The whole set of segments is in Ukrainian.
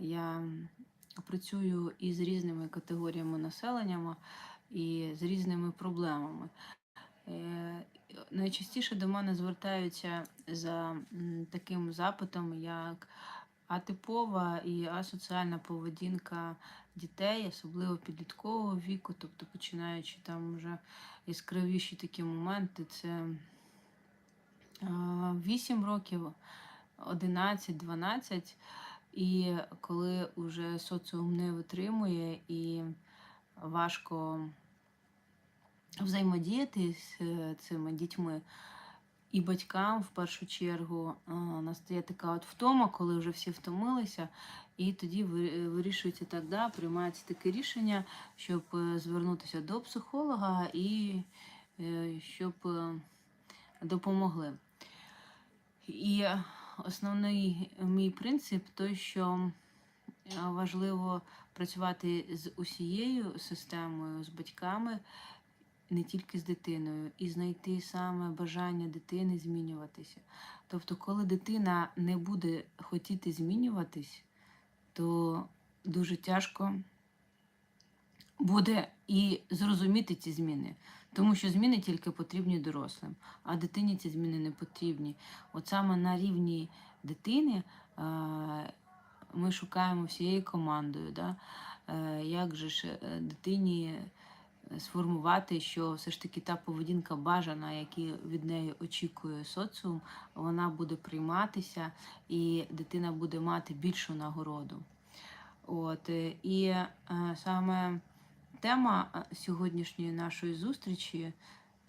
Я працюю із різними категоріями населення і з різними проблемами. Е, Найчастіше до мене звертаються за таким запитом, як атипова і асоціальна поведінка дітей, особливо підліткового віку, тобто починаючи там вже яскравіші такі моменти, це е, 8 років, 11, 12. І коли вже соціум не витримує і важко взаємодіяти з е, цими дітьми, і батькам в першу чергу е, настає така от втома, коли вже всі втомилися, і тоді вирішується да, приймається таке рішення, щоб е, звернутися до психолога і щоб допомогли. І основний мій принцип той, що е, важливо працювати з усією системою, з батьками, не тільки з дитиною, і знайти саме бажання дитини змінюватися. Тобто, коли дитина не буде хотіти змінюватись, то дуже тяжко буде і зрозуміти ці зміни. Тому що зміни тільки потрібні дорослим, а дитині ці зміни не потрібні. От саме на рівні дитини е, ми шукаємо всією командою, да? е, як же ж е, дитині сформувати, що все ж таки та поведінка бажана, яку від неї очікує соціум, вона буде прийматися, і дитина буде мати більшу нагороду. От, і саме тема сьогоднішньої нашої зустрічі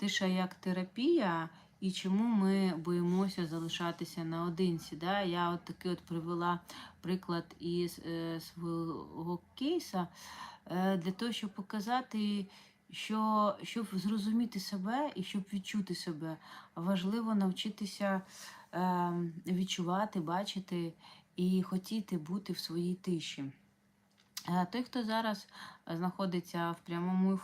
тиша як терапія, і чому ми боїмося залишатися наодинці. Да? Я от такий от привела приклад із е, свого кейса е, для того, щоб показати, що щоб зрозуміти себе і щоб відчути себе, важливо навчитися е, відчувати, бачити і хотіти бути в своїй тиші. Е, Той, хто зараз знаходиться в прямому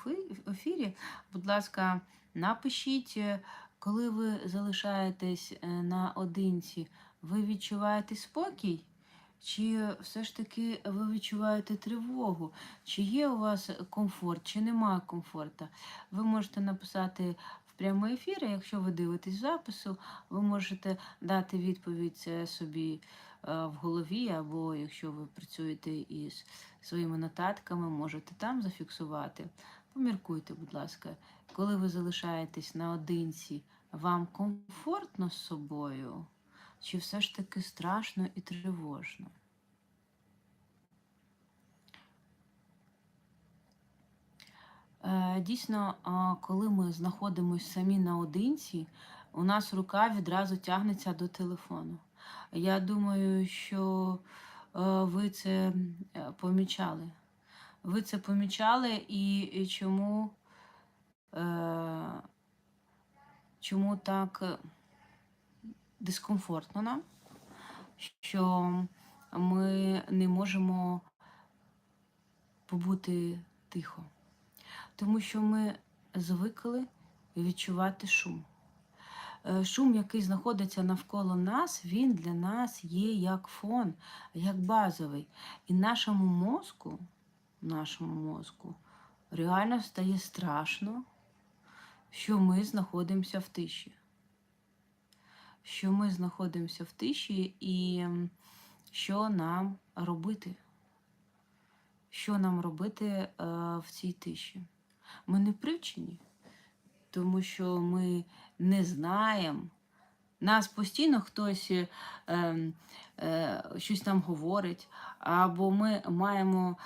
ефірі, будь ласка, напишіть, е, коли ви залишаєтесь е, наодинці, ви відчуваєте спокій? Чи все ж таки ви відчуваєте тривогу? Чи є у вас комфорт, чи немає комфорту? Ви можете написати в прямий ефір, якщо ви дивитесь запису, ви можете дати відповідь е, собі е, в голові, або якщо ви працюєте із своїми нотатками, можете там зафіксувати. Поміркуйте, будь ласка, коли ви залишаєтесь наодинці, вам комфортно з собою? Чи все ж таки страшно і тривожно? Е, Дійсно, коли ми знаходимося самі наодинці, у нас рука відразу тягнеться до телефону. Я думаю, що ви це е, помічали. Ви це помічали і чому, е, чому так е, дискомфортно нам, що ми не можемо побути тихо, тому що ми звикли відчувати шум. Е, Шум, який знаходиться навколо нас, він для нас є як фон, як базовий. І нашому мозку, нашому мозку реально стає страшно, що ми знаходимося в тиші. Що ми знаходимося в тиші і що нам робити? Що нам робити е, в цій тиші? Ми не привчені, тому що ми не знаємо. Нас постійно хтось е, ем, е, щось нам говорить, або ми маємо,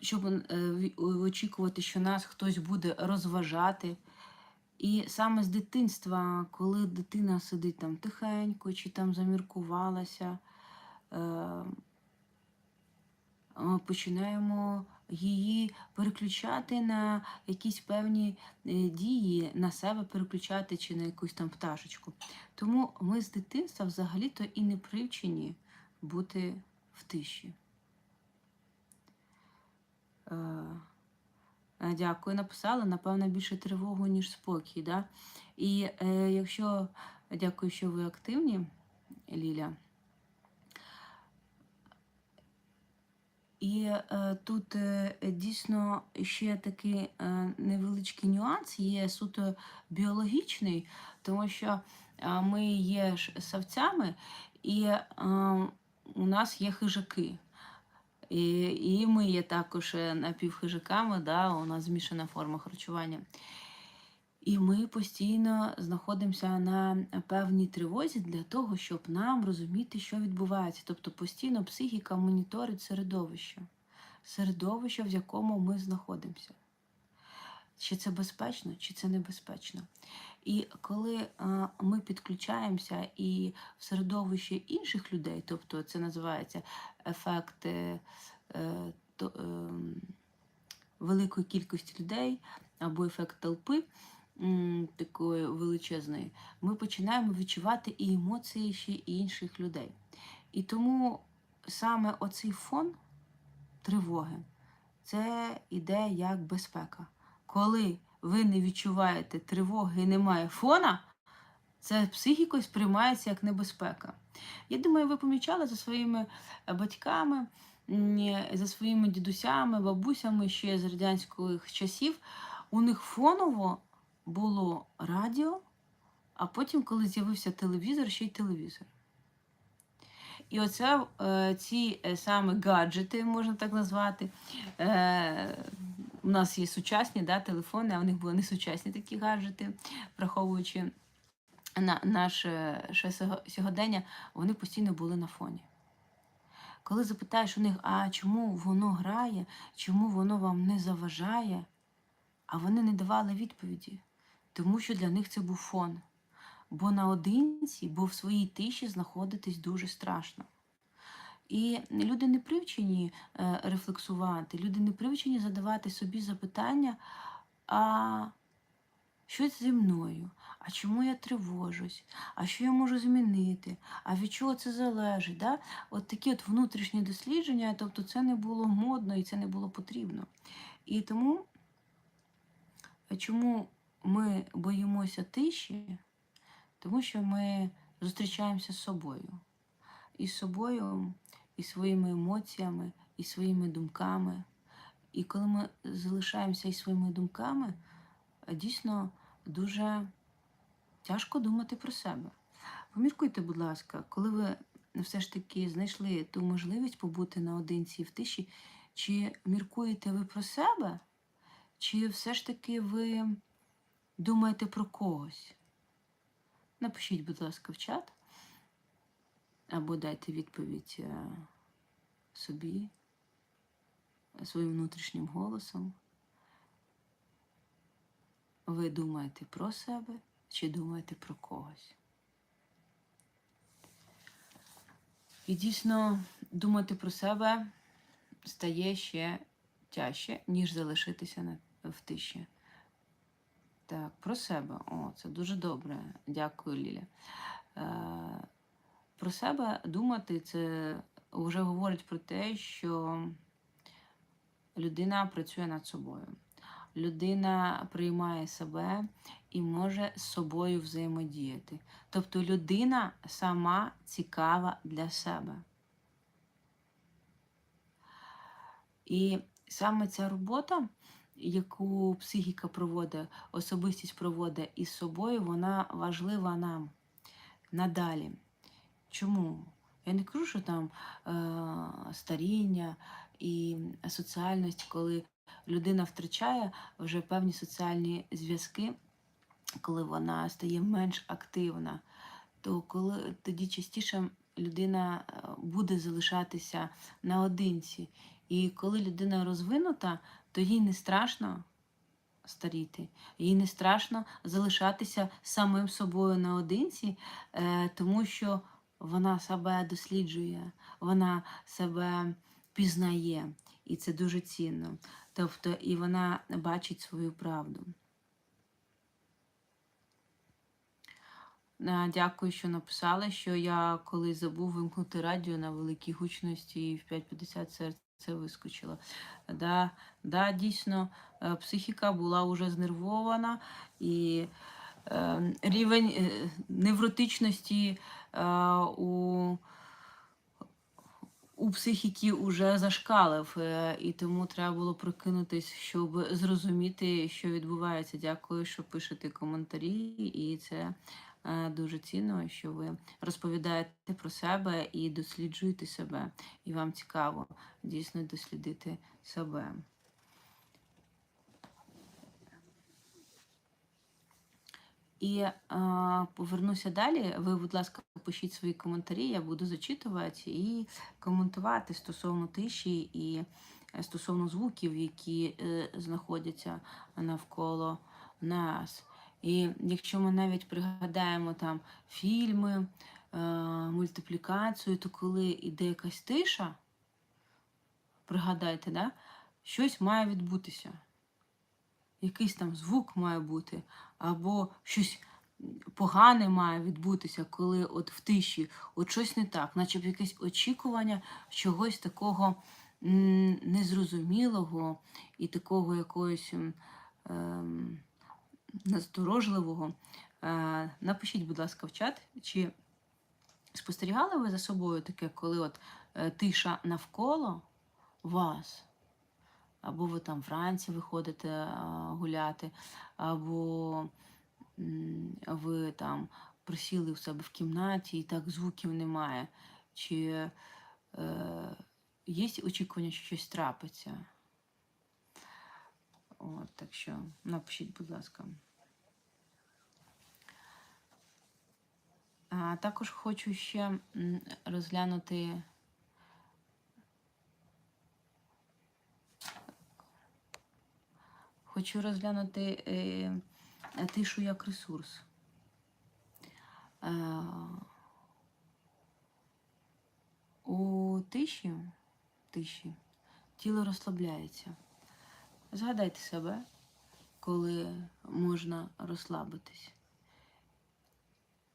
щоб е, очікувати, що нас хтось буде розважати. І саме з дитинства, коли дитина сидить там тихенько чи там заміркувалася, е, починаємо її переключати на якісь певні е, дії, на себе переключати чи на якусь там пташечку. Тому ми з дитинства взагалі-то і не привчені бути в тиші. Е, е, Дякую, написала. Напевно, більше тривогу, ніж спокій. Да? І е, якщо дякую, що ви активні, Ліля. І е, тут е, дійсно ще такий е, невеличкий нюанс є суто біологічний, тому що е, ми є ж савцями, і е, у нас є хижаки. І, і ми є також е, напівхижаками, да, у нас змішана форма харчування. І ми постійно знаходимося на певній тривозі для того, щоб нам розуміти, що відбувається. Тобто постійно психіка моніторить середовище, середовище, в якому ми знаходимося. Чи це безпечно, чи це небезпечно. І коли а, ми підключаємося і в середовище інших людей, тобто це називається ефект е, е, то, е, великої кількості людей або ефект толпи такої величезної, ми починаємо відчувати і емоції ще інших людей. І тому саме оцей фон тривоги це іде як безпека. Коли ви не відчуваєте тривоги і немає фона, це психікою сприймається як небезпека. Я думаю, ви помічали за своїми е, батьками, за своїми дідусями, бабусями ще з радянських часів. У них фоново було радіо, а потім, коли з'явився телевізор, ще й телевізор. І оце е, ці е, саме гаджети, можна так назвати. Е, у нас є сучасні да, телефони, а в них були не сучасні такі гаджети, враховуючи на наше сьогодення, вони постійно були на фоні. Коли запитаєш у них, а чому воно грає, чому воно вам не заважає, а вони не давали відповіді, тому що для них це був фон. Бо наодинці, бо в своїй тиші знаходитись дуже страшно. І люди не привчені е, рефлексувати, люди не привчені задавати собі запитання, а що зі мною? А чому я тривожусь? А що я можу змінити? А від чого це залежить? Да? От такі от внутрішні дослідження, тобто це не було модно і це не було потрібно. І тому, чому ми боїмося тиші? Тому що ми зустрічаємося з собою. І з собою, і своїми емоціями, і своїми думками. І коли ми залишаємося із своїми думками, дійсно дуже тяжко думати про себе. Поміркуйте, будь ласка, коли ви все ж таки знайшли ту можливість побути наодинці в тиші, чи міркуєте ви про себе, чи все ж таки ви думаєте про когось? Напишіть, будь ласка, в чат або дайте відповідь е, собі своїм внутрішнім голосом. Ви думаєте про себе чи думаєте про когось? І дійсно думати про себе стає ще тяжче, ніж залишитися в тиші. Так, про себе. О, це дуже добре. Дякую, Ліля. Е, про себе думати це вже говорить про те, що людина працює над собою. Людина приймає себе і може з собою взаємодіяти. Тобто людина сама цікава для себе. І саме ця робота, яку психіка проводить, особистість проводить із собою, вона важлива нам надалі. Чому? Я не кажу, що там е, старіння і соціальність, коли людина втрачає вже певні соціальні зв'язки, коли вона стає менш активна, то коли тоді частіше людина е, буде залишатися наодинці. І коли людина розвинута, то їй не страшно старіти, їй не страшно залишатися самим собою наодинці, е, тому що вона себе досліджує, вона себе пізнає, і це дуже цінно. Тобто, і вона бачить свою правду. Е, Дякую, що написали, що я коли забув вимкнути радіо на великій гучності і в 5.50 серце вискочило. Да, да, дійсно, е, психіка була вже знервована і е, рівень е, невротичності е, у, у психіки вже зашкалив, е, і тому треба було прокинутись, щоб зрозуміти, що відбувається. Дякую, що пишете коментарі, і це дуже цінно, що ви розповідаєте про себе і досліджуєте себе. І вам цікаво дійсно дослідити себе. І е, повернуся далі. Ви, будь ласка, пишіть свої коментарі, я буду зачитувати і коментувати стосовно тиші і е, стосовно звуків, які е, знаходяться навколо нас. І якщо ми навіть пригадаємо там фільми, е, мультиплікацію, то коли йде якась тиша, пригадайте, да? щось має відбутися. Якийсь там звук має бути, або щось погане має відбутися, коли от в тиші от щось не так, наче б якесь очікування чогось такого незрозумілого і такого якогось ем, насторожливого. Е, Напишіть, будь ласка, в чат, чи спостерігали ви за собою таке, коли от е, тиша навколо вас? або ви там вранці виходите гуляти, або ви там присіли в себе в кімнаті і так звуків немає. Чи е, є очікування, що щось трапиться? От, так що напишіть, будь ласка. А також хочу ще розглянути. Хочу розглянути е, тишу як ресурс. Е, у тиші, тиші тіло розслабляється. Згадайте себе, коли можна розслабитись.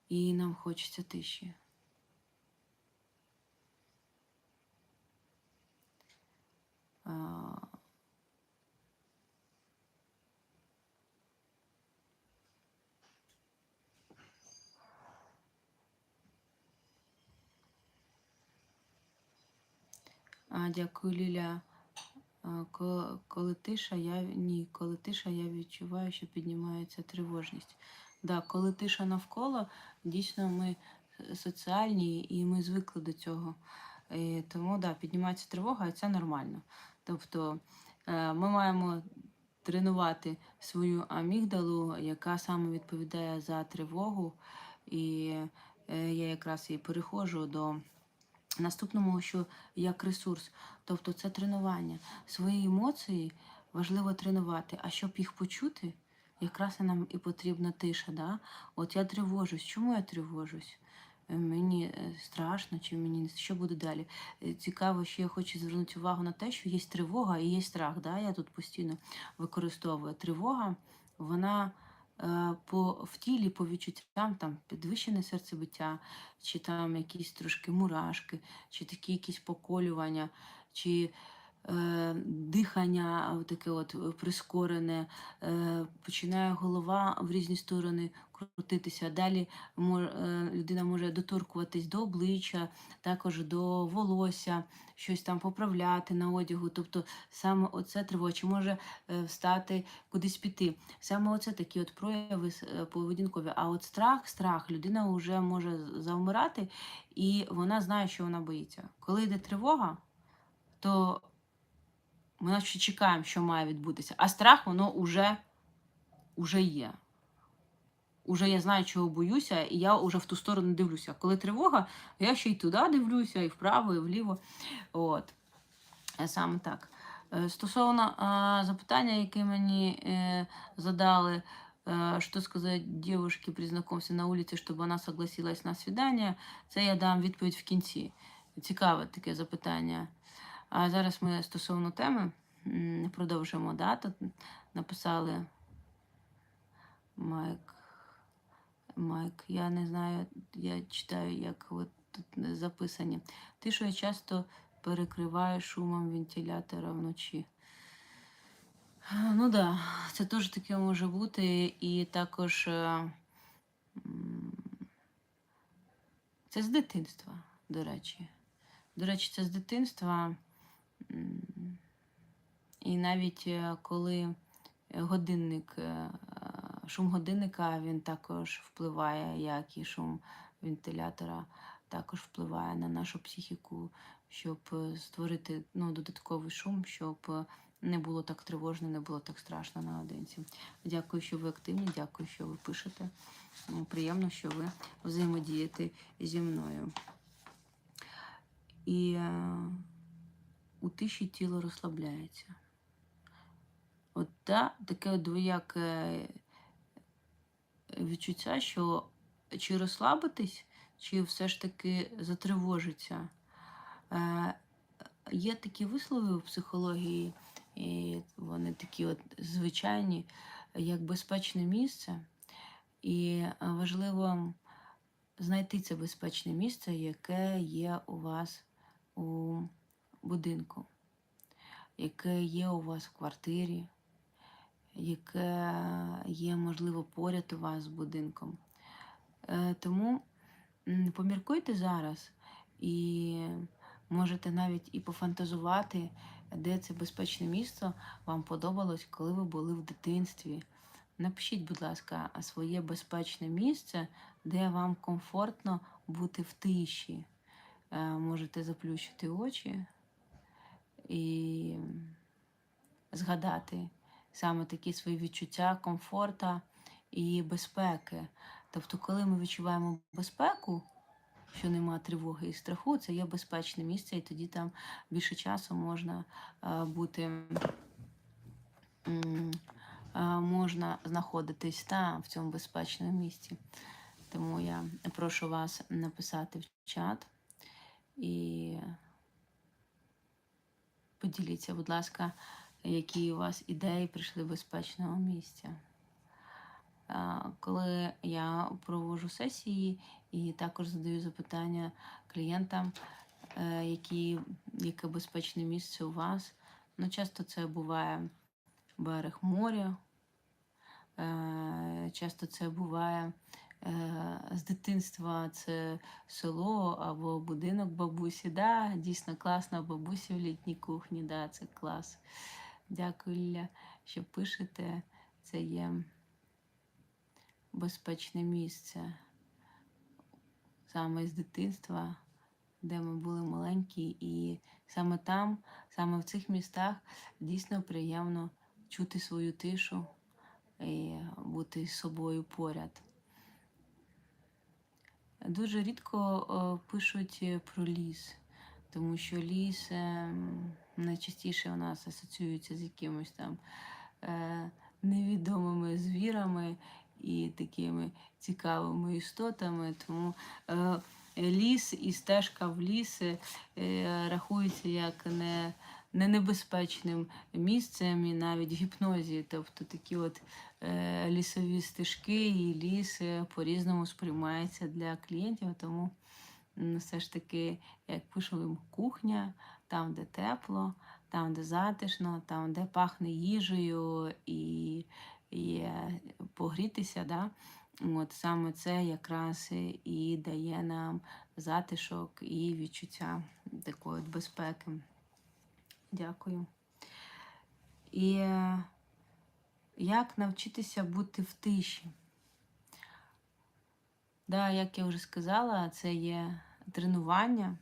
І нам хочеться тиші. А, дякую, Ліля. А, ко- Коли тиша, я ні, коли тиша, я відчуваю, що піднімається тривожність. Да, коли тиша навколо, дійсно ми соціальні і ми звикли до цього. І тому да, піднімається тривога, і це нормально. Тобто е, ми маємо тренувати свою амігдалу, яка саме відповідає за тривогу. І е, я якраз і переходжу до. Наступному, що як ресурс, тобто це тренування. Свої емоції важливо тренувати, а щоб їх почути, якраз нам і потрібна тиша. Да? От я тривожусь. Чому я тривожусь? Е, Мені е, страшно, чи мені що буде далі? Е, Цікаво, що я хочу звернути увагу на те, що є тривога і є страх. Да? Я тут постійно використовую тривога, вона по в тілі, по відчуттям там підвищене серцебиття, чи там якісь трошки мурашки, чи такі якісь поколювання, чи е, дихання таке от е, прискорене, е, починає голова в різні сторони крутитися. Далі мо- е, людина може доторкуватись до обличчя, також до волосся, щось там поправляти на одягу. Тобто саме оце тривога, може е, встати, кудись піти. Саме оце такі от прояви е, поведінкові. А от страх, страх, людина вже може завмирати, і вона знає, що вона боїться. Коли йде тривога, то ми наче чекаємо, що має відбутися. А страх, воно вже, уже є. Уже я знаю, чого боюся, і я вже в ту сторону дивлюся. Коли тривога, я ще й туди дивлюся, і вправо, і вліво. От. Е, Саме так. Е, Стосовно а, запитання, яке мені е, задали, е, що сказати девушке при знакомстві на вулиці, щоб вона согласилась на свидання, це я дам відповідь в кінці. Цікаве таке запитання. А зараз ми стосовно теми продовжимо. Да? Тут написали Майк. Майк, я не знаю, я читаю, як от тут записані. Ти, що я часто перекриваю шумом вентилятора вночі. Ну так, да, це теж таке може бути. І також е, це з дитинства, до речі. До речі, це з дитинства. І навіть е, коли годинник, е, шум годинника, він також впливає, як і шум вентилятора, також впливає на нашу психіку, щоб е, створити ну, додатковий шум, щоб е, не було так тривожно, не було так страшно наодинці. Дякую, що ви активні, дякую, що ви пишете. Приємно, що ви взаємодієте зі мною. І е, у тиші тіло розслабляється. От та, таке двояке відчуття, що чи розслабитись, чи все ж таки затривожиться. Е, є такі вислови в психології, і вони такі от звичайні, як безпечне місце. І е, важливо знайти це безпечне місце, яке є у вас у будинку, яке є у вас в квартирі, яке є, можливо, поряд у вас з будинком. Е, Тому поміркуйте зараз і можете навіть і пофантазувати, де це безпечне місце вам подобалось, коли ви були в дитинстві. Напишіть, будь ласка, своє безпечне місце, де вам комфортно бути в тиші. Е, Можете заплющити очі і згадати саме такі свої відчуття комфорта і безпеки. Тобто, коли ми відчуваємо безпеку, що нема тривоги і страху, це є безпечне місце, і тоді там більше часу можна е, бути. е, Можна знаходитись там, в цьому безпечному місці. Тому я прошу вас написати в чат і поділіться, будь ласка, які у вас ідеї прийшли в безпечного місця. Коли я проводжу сесії і також задаю запитання клієнтам, е, які, яке безпечне місце у вас. Ну, часто це буває берег моря, е, часто це буває з дитинства це село або будинок бабусі. Да, дійсно класно бабусі в літній кухні, да, це клас. Дякую, Ліля, що пишете. Це є безпечне місце саме з дитинства, де ми були маленькі, і саме там, саме в цих містах дійсно приємно чути свою тишу і бути з собою поряд. Дуже рідко пишуть е, про ліс, тому що ліс е, найчастіше у нас асоціюється з якимось там е, невідомими звірами і такими цікавими істотами. Тому ліс і стежка в ліс рахується як не, не небезпечним місцем і навіть в гіпнозі. Тобто такі от лісові стежки і ліс е, по-різному сприймається для клієнтів. Тому все ж таки, як пишемо, кухня, там, де тепло, там, де затишно, там, де пахне їжею і, і е, погрітися. Да? От саме це якраз і- дає нам затишок і відчуття такої безпеки. Дякую. І е, як навчитися бути в тиші? Да, як я вже сказала, це є тренування.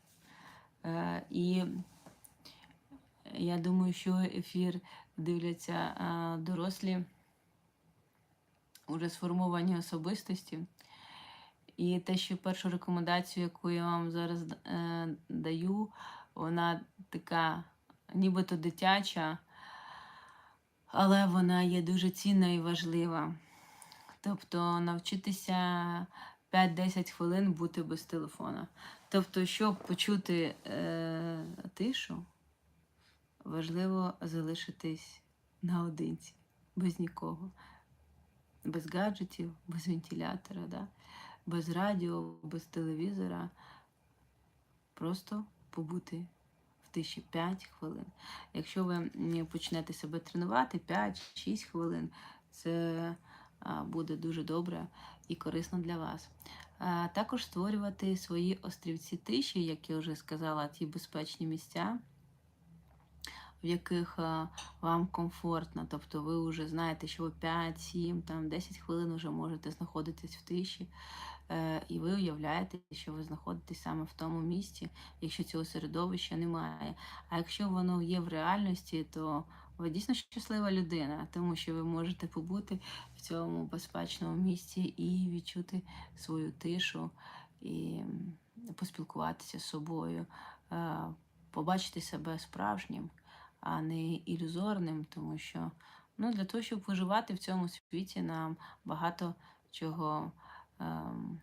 Е, і я думаю, що ефір дивляться е, дорослі, уже сформовані особистості. І те, що першу рекомендацію, яку я вам зараз е, даю, вона така нібито дитяча, але вона є дуже цінна і важлива. Тобто навчитися 5-10 хвилин бути без телефона. Тобто, щоб почути е, тишу, важливо залишитись наодинці, без нікого, без гаджетів, без вентилятора, да? без радіо, без телевізора. Просто побути тиші 5 хвилин. Якщо ви почнете себе тренувати 5-6 хвилин, це буде дуже добре і корисно для вас. Також створювати свої острівці тиші, як я вже сказала, ті безпечні місця, в яких вам комфортно. Тобто ви вже знаєте, що ви 5, 7, там 10 хвилин вже можете знаходитись в тиші. Е, І ви уявляєте, що ви знаходитесь саме в тому місці, якщо цього середовища немає. А якщо воно є в реальності, то ви дійсно щаслива людина, тому що ви можете побути в цьому безпечному місці і відчути свою тишу, і поспілкуватися з собою, е, побачити себе справжнім, а не ілюзорним, тому що ну, для того, щоб виживати в цьому світі, нам багато чого. Ем,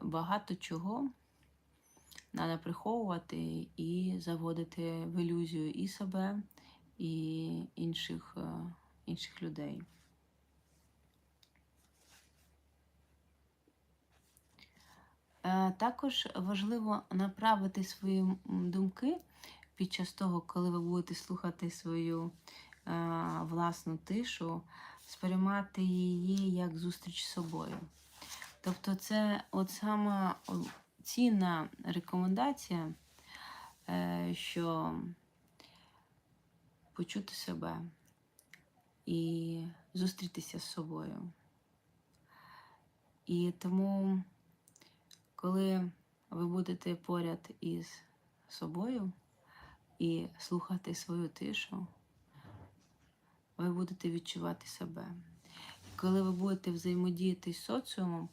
Багато чого треба приховувати і заводити в ілюзію і себе, і інших, е, інших людей. Е, Також важливо направити свої думки під час того, коли ви будете слухати свою е, власну тишу, сприймати її як зустріч з собою. Тобто, це от сама цінна рекомендація, е, що почути себе і зустрітися з собою. І тому, коли ви будете поряд із собою і слухати свою тишу, ви будете відчувати себе. Коли ви будете взаємодіяти з соціумом,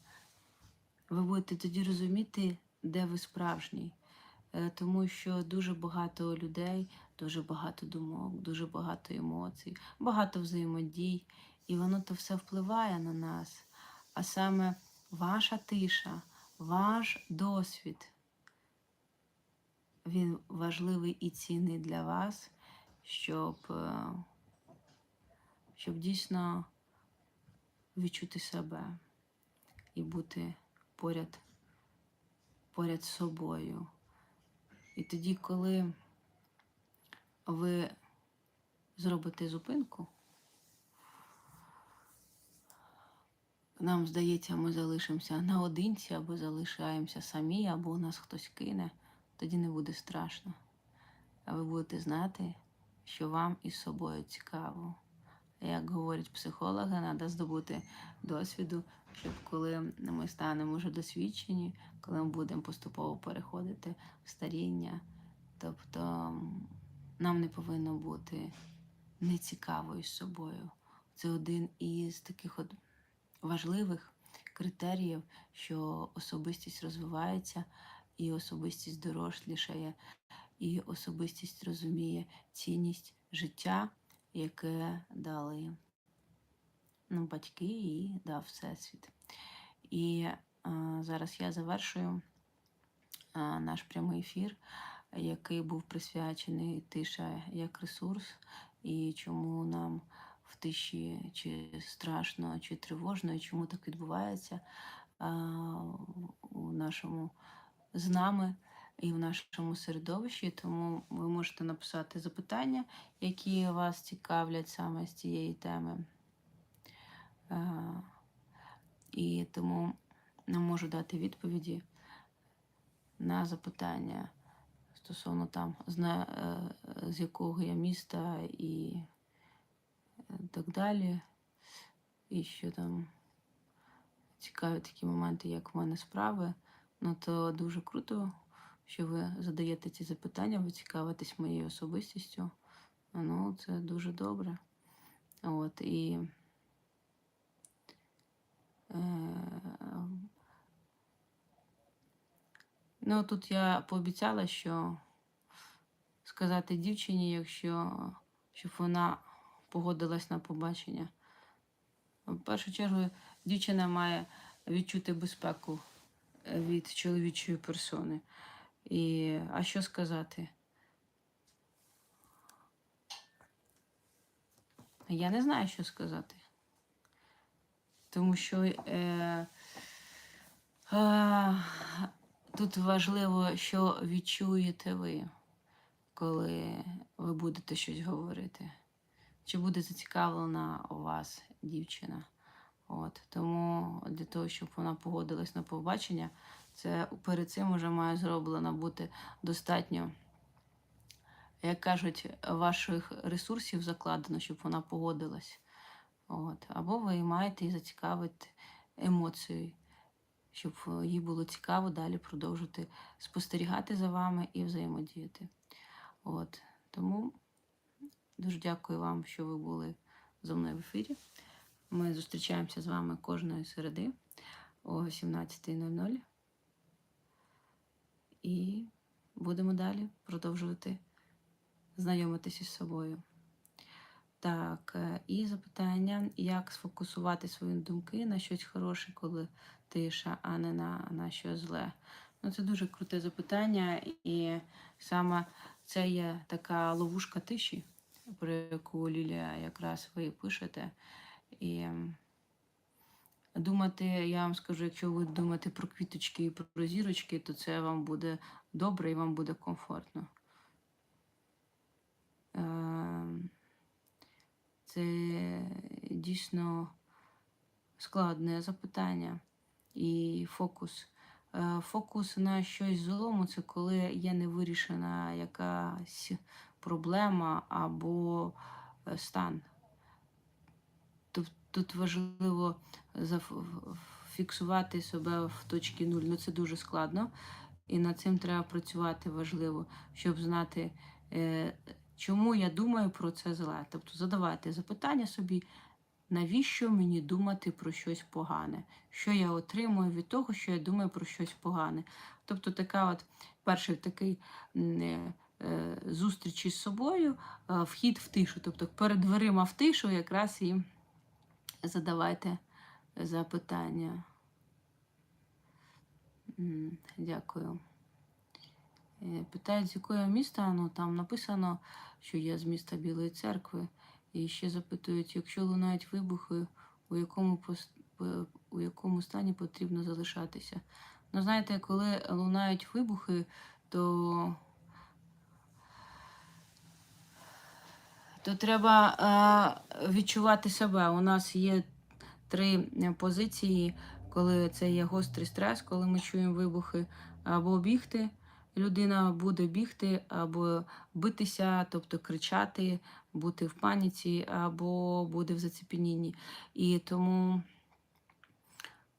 ви будете тоді розуміти, де ви справжній. Е, Тому що дуже багато людей, дуже багато думок, дуже багато емоцій, багато взаємодій, і воно то все впливає на нас. А саме ваша тиша, ваш досвід, він важливий і цінний для вас, щоб, е, щоб дійсно відчути себе і бути поряд, поряд з собою. І тоді, коли ви зробите зупинку, нам здається, ми залишимося наодинці, або залишаємося самі, або нас хтось кине, тоді не буде страшно. А ви будете знати, що вам із собою цікаво. Як говорять психологи, треба здобути досвіду, щоб коли ми станемо вже досвідчені, коли ми будемо поступово переходити в старіння, тобто нам не повинно бути нецікаво із собою. Це один із таких от важливих критеріїв, що особистість розвивається, і особистість дорослішає, і особистість розуміє цінність життя, яке дали ну, батьки і дав Всесвіт. І а, зараз я завершую а, наш прямий ефір, який був присвячений тиша як ресурс, і чому нам в тиші чи страшно, чи тривожно, і чому так відбувається а, у нашому з нами і в нашому середовищі. Тому ви можете написати запитання, які вас цікавлять саме з цієї теми. І тому не можу дати відповіді на запитання стосовно там, е, з якого я міста і е, так далі. І що там цікаві такі моменти, як в мене справи. Ну то дуже круто, що ви задаєте ці запитання, ви цікавитесь моєю особистістю. Ну, це дуже добре. От і. Е, Ну, тут я пообіцяла, що сказати дівчині, якщо щоб вона погодилась на побачення. В першу чергу дівчина має відчути безпеку від чоловічої персони. І, а що сказати? Я не знаю, що сказати. Тому що е, е, тут важливо, що відчуєте ви, коли ви будете щось говорити. Чи буде зацікавлена у вас дівчина? От, тому для того, щоб вона погодилась на побачення, це перед цим вже має зроблено бути достатньо, як кажуть, ваших ресурсів закладено, щоб вона погодилась. От. Або ви маєте її зацікавити емоцією, щоб їй було цікаво далі продовжити спостерігати за вами і взаємодіяти. От. Тому дуже дякую вам, що ви були зі мною в ефірі. Ми зустрічаємося з вами кожної середи о 17.00 і будемо далі продовжувати знайомитися з собою. Так, е, і запитання, як сфокусувати свої думки на щось хороше, коли тиша, а не на, на щось зле. Ну, це дуже круте запитання, і саме це є така ловушка тиші, про яку Лілія якраз ви пишете. І думати, я вам скажу, якщо ви думаєте про квіточки і про зірочки, то це вам буде добре і вам буде комфортно. Ем, Це дійсно складне запитання і фокус. Е, Фокус на щось злому це коли є невирішена якась проблема або е, стан. Тут, важливо зафіксувати себе в точці нуль. Ну це дуже складно. І над цим треба працювати важливо, щоб знати, е, чому я думаю про це зле. Тобто задавайте запитання собі, навіщо мені думати про щось погане? Що я отримую від того, що я думаю про щось погане? Тобто, така от перший такий е, е, зустріч із собою, е, вхід в тишу. Тобто перед дверима в тишу якраз і задавайте запитання. Дякую. Е, Питають, з якого міста, ну там написано, що я з міста Білої церкви. І ще запитують, якщо лунають вибухи, у якому у якому стані потрібно залишатися. Ну, знаєте, коли лунають вибухи, то, то треба е, відчувати себе. У нас є три е, позиції, коли це є гострий стрес, коли ми чуємо вибухи, або бігти. Людина буде бігти, або битися, тобто кричати, бути в паніці, або буде в зацепенінні. І тому,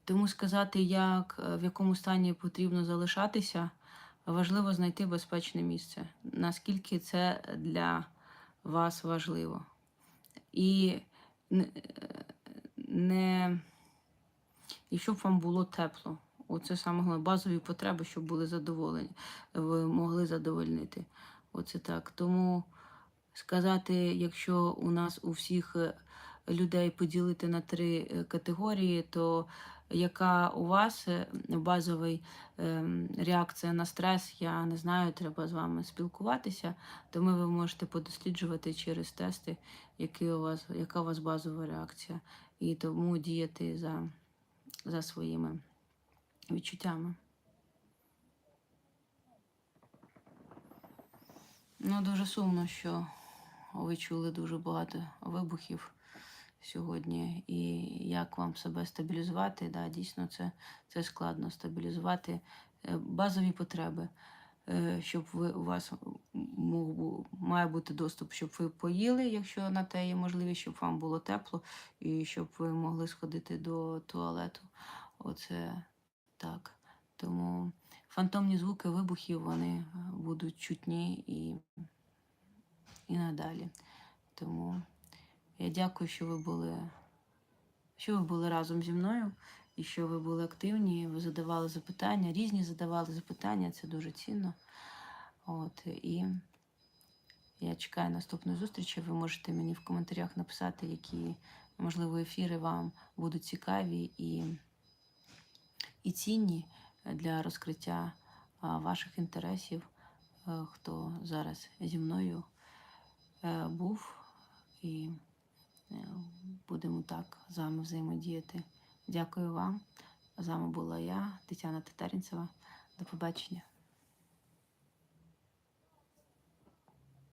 тому сказати, як, е, в якому стані потрібно залишатися, важливо знайти безпечне місце. Наскільки це для вас важливо. І не, і щоб вам було тепло. Оце саме головне. базові потреби, щоб були задоволені, ви могли задовольнити. Оце так. Тому сказати, якщо у нас у всіх е, людей поділити на три е, категорії, то яка у вас е, базовий ем, реакція на стрес, я не знаю, треба з вами спілкуватися, тому ви можете подосліджувати через тести, які у вас, яка у вас базова реакція, і тому діяти за, за своїми відчуттями. Ну, дуже сумно, що ви чули дуже багато вибухів сьогодні. І як вам себе стабілізувати? Да, дійсно, це, це складно стабілізувати е, базові потреби, е, щоб ви у вас має бути доступ, щоб ви поїли, якщо на те є можливість, щоб вам було тепло, і щоб ви могли сходити до туалету. Оце так. Тому фантомні звуки вибухів вони будуть чутні і, і надалі. Тому я дякую, що ви були, що ви були разом зі мною і що ви були активні, ви задавали запитання, різні задавали запитання, це дуже цінно. От, і я чекаю наступної зустрічі. Ви можете мені в коментарях написати, які, можливо, ефіри вам будуть цікаві і, і цінні для розкриття ваших інтересів, е, хто зараз зі мною е, був. І будемо так з вами взаємодіяти. Дякую вам. З вами була я, Тетяна Татарінцева. До побачення.